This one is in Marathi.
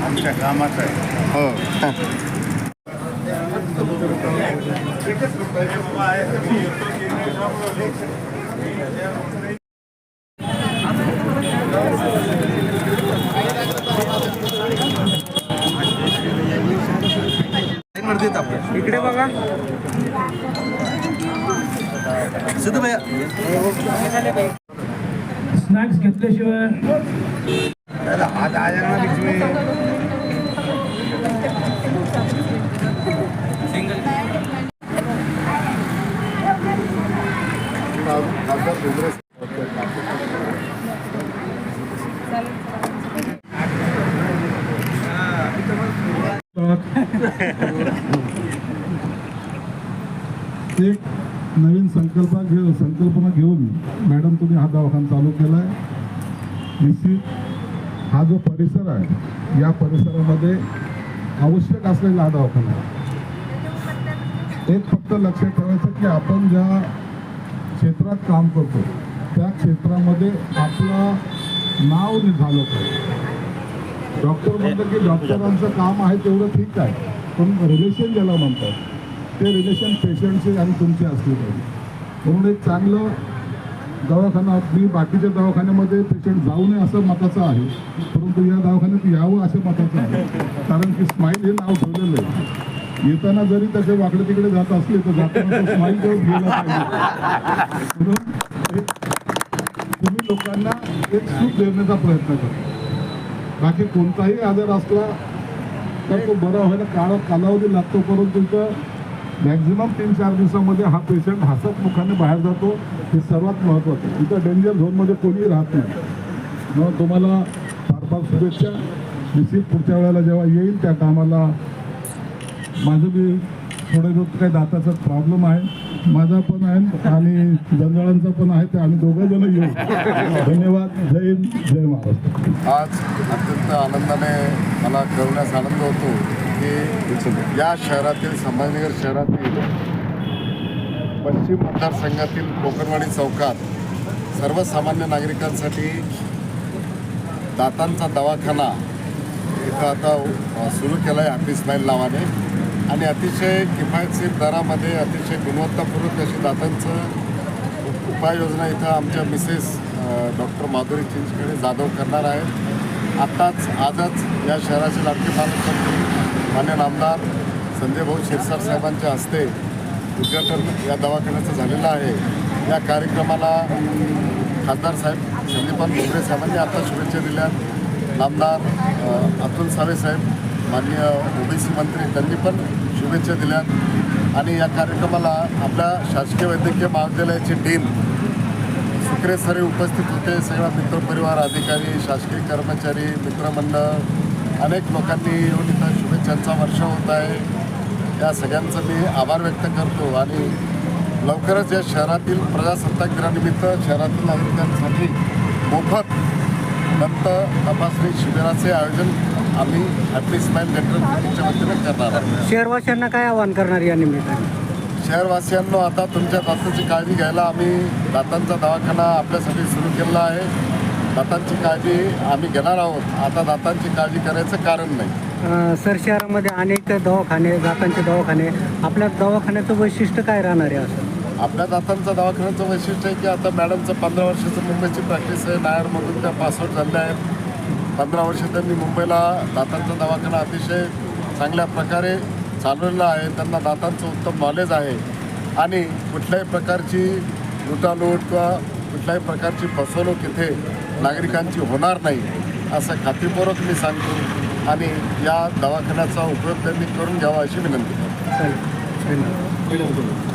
आमच्या कामाचं आहे हो. इकडे बघा सिद्धू भैया स्नॅक्स घेतल्याशिवाय आज एक नवीन संकल्प घे संकल्पना घेऊन मॅडम तुम्ही हा दवाखाना चालू केला आहे निश्चित हा जो परिसर आहे या परिसरामध्ये आवश्यक असलेला हा दवाखाना आहे. एक फक्त लक्षात ठेवायचं की आपण ज्या क्षेत्रात काम करतो त्या क्षेत्रामध्ये आपलं नाव झालं पाहिजे. डॉक्टर म्हणतात की डॉक्टरांचं काम आहे तेवढं ठीक आहे पण रिलेशन ज्याला म्हणतात ते रिलेशन पेशंटचे आणि तुमचे असले पाहिजे. म्हणून एक चांगलं दवाखाना मी बाकीच्या दवाखान्यामध्ये पेशंट जाऊ नये असं मताचं आहे. परंतु या दवाखान्यात यावं असं मताचं आहे. कारण की स्माईल हे नाव ठेवलेलं आहे. येताना जरी त्याचे वाकडे तिकडे जात असले तर जाताना स्माईल देऊन गेला पाहिजे. म्हणून तुम्ही लोकांना एक सूट देण्याचा प्रयत्न करा. बाकी कोणताही आजार असला तर तो बरा व्हायला काळ कालावधी लागतो. परंतु तुमचं मॅक्झिमम तीन चार दिवसामध्ये हा पेशंट हसतमुखाने बाहेर जातो. हे सर्वात महत्त्वाचं इथं डेंजर झोनमध्ये कोणीही राहत नाही. मग तुम्हाला फार फार शुभेच्छा. निश्चित पुढच्या वेळेला जेव्हा येईल त्या कामाला माझं बी थोडं काही दाताचा प्रॉब्लेम आहे. माझा पण आहे आणि जंजाळांचा पण आहे ते आम्ही दोघं जण येऊ. धन्यवाद. जय हिंद. जय महाराष्ट्र. आज अत्यंत आनंदाने मला कळण्यास आनंद होतो. की या शहरातील संभाजीनगर शहरातील पश्चिम मतदारसंघातील कोकणवाडी चौकात सर्वसामान्य नागरिकांसाठी दातांचा दवाखाना इथं आता सुरू केला आहे हॅपी स्माईल नावाने. आणि अतिशय किफायतशीर दरामध्ये अतिशय गुणवत्तापूर्वक अशी दातांचं उपाययोजना इथं आमच्या मिसेस डॉक्टर माधुरी चिंचकडे जाधव करणार आहेत. आत्ताच आजच या शहराचे लाडके पालकमंत्री मान्य नामदार संजय भाऊ शिरसाट साहेबांच्या हस्ते उद्घाटन या दवाखान्याचं झालेलं आहे. या कार्यक्रमाला खासदार साहेब संदीपान भोगरे साहेबांनी आता शुभेच्छा दिल्या नामदार अतुल सावे साहेब माननीय ओबीसी मंत्री त्यांनी पण शुभेच्छा दिल्या आणि या कार्यक्रमाला आपल्या शासकीय वैद्यकीय महाविद्यालयाचे डीन सुक्रे सरे उपस्थित होते. सगळा मित्रपरिवार अधिकारी शासकीय कर्मचारी मित्रमंडळ अनेक लोकांनी येऊन इथं शुभेच्छांचा वर्षाव होत आहे. या सगळ्यांचं मी आभार व्यक्त करतो आणि लवकरच या शहरातील प्रजासत्ताक दिनानिमित्त शहरातील नागरिकांसाठी मोफत दंत तपासणी शिबिराचे आयोजन आम्ही हॅपी स्माईल डेंटल वतीनं करणार आहोत. शहरवासियांना काय आवाहन करणार या निमित्ताने? शहरवासियांनो आता तुमच्या दातांची काळजी घ्यायला आम्ही दातांचा दवाखाना आपल्यासाठी सुरू केलेला आहे. दातांची काळजी आम्ही घेणार आहोत. आता दातांची काळजी करायचं कारण नाही. अं, सर शहरामध्ये अनेक दवाखाने दातांचे दवाखाने. आपल्या दवाखान्याचं वैशिष्ट्य काय राहणार आहे असं? आपल्या दातांचा दवाखान्याचं वैशिष्ट्य आहे की आता मॅडमचं पंधरा वर्षाचं मुंबईची प्रॅक्टिस आहे. नायरमधून त्या पासआउट झाल्या आहेत. पंधरा वर्ष त्यांनी मुंबईला दातांचा दवाखाना अतिशय चांगल्या प्रकारे चालवलेला आहे. त्यांना दातांचं उत्तम नॉलेज आहे. आणि कुठल्याही प्रकारची लुटालूट किंवा कुठल्याही प्रकारची फसवणूक इथे नागरिकांची होणार नाही असं खात्रीपूर्वक मी सांगतो आणि या दवाखान्याचा उपयोग त्यांनी करून घ्यावा अशी विनंती करतो.